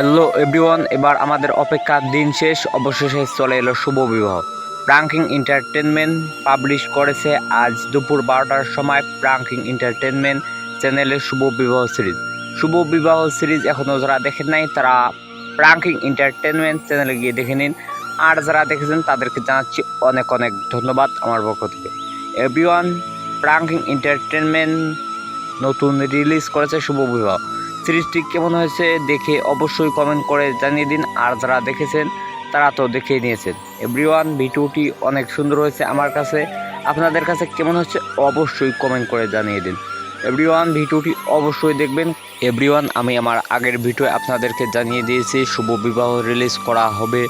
Hello everyone এবার আমাদের অপেক্ষার দিন শেষ। অবশেষে চলে এলো শুভ বিবাহ। প্রাঙ্কিং এন্টারটেনমেন্ট পাবলিশ করেছে আজ দুপুর বারোটার সময় প্রাঙ্কিং এন্টারটেনমেন্ট চ্যানেলের শুভ বিবাহ সিরিজ শুভ বিবাহ সিরিজ এখনও যারা দেখেন নাই, তারা প্রাঙ্কিং এন্টারটেনমেন্ট চ্যানেলে গিয়ে দেখে নিন। আর যারা দেখেছেন, তাদেরকে জানাচ্ছি অনেক অনেক ধন্যবাদ আমার পক্ষ থেকে। এভরিওয়ান প্রাঙ্কিং এন্টারটেনমেন্ট নতুন রিলিজ করেছে শুভ বিবাহ। সিরিজটি কেমন হয়েছে দেখে অবশ্যই কমেন্ট করে জানিয়ে দিন। আর যারা দেখেছেন, তারা তো দেখে নিয়েছেন। এভরিওয়ান ভিডিওটি অনেক সুন্দর হয়েছে আমার কাছে। আপনাদের কাছে কেমন হচ্ছে অবশ্যই কমেন্ট করে জানিয়ে দিন। এভরিওয়ান ভিডিওটি অবশ্যই দেখবেন। এভরিওয়ান আমি আমার আগের ভিডিও আপনাদেরকে জানিয়ে দিয়েছি। শুভ বিবাহ রিলিজ করা হবে।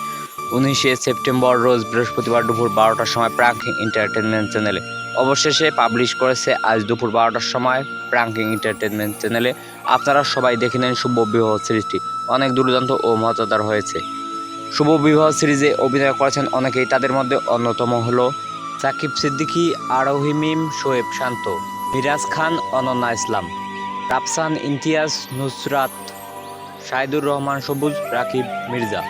উনিশে সেপ্টেম্বর রোজ বৃহস্পতিবার দুপুর বারোটার সময় প্রাঙ্কিং এন্টারটেনমেন্ট চ্যানেলে। অবশেষে পাবলিশ করেছে আজ দুপুর বারোটার সময় প্রাঙ্কিং এন্টারটেনমেন্ট চ্যানেলে। আপনারা সবাই দেখে নেন শুভ বিবাহ সিরিজটি। অনেক দুর্দান্ত ও মজাদার হয়েছে। শুভ বিবাহ সিরিজে অভিনয় করেছেন অনেকেই, তাদের মধ্যে অন্যতম হলো সাকিব সিদ্দিকী, আরোহি মিম, শোয়েব শান্ত মিরাজ খান, অনন্যা ইসলাম, রাফসান ইমতিয়াজ, নুসরাত, শাহিদুর রহমান সবুজ, রাকিব মির্জা।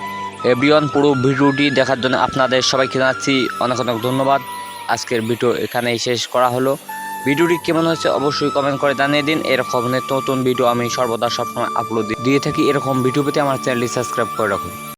এভরিওয়ান, পুরো ভিডিওটি দেখার জন্য আপনাদের সবাইকে জানাচ্ছি অনেক অনেক ধন্যবাদ। আজকের ভিডিও এখানেই শেষ করা হলো। ভিডিওটি কেমন হয়েছে অবশ্যই কমেন্ট করে জানিয়ে দিন। এরকম নতুন ভিডিও আমি সর্বদা সবসময় আপলোড দিয়ে থাকি। এরকম ভিডিও পেতে আমার চ্যানেলটি সাবস্ক্রাইব করে রাখুন।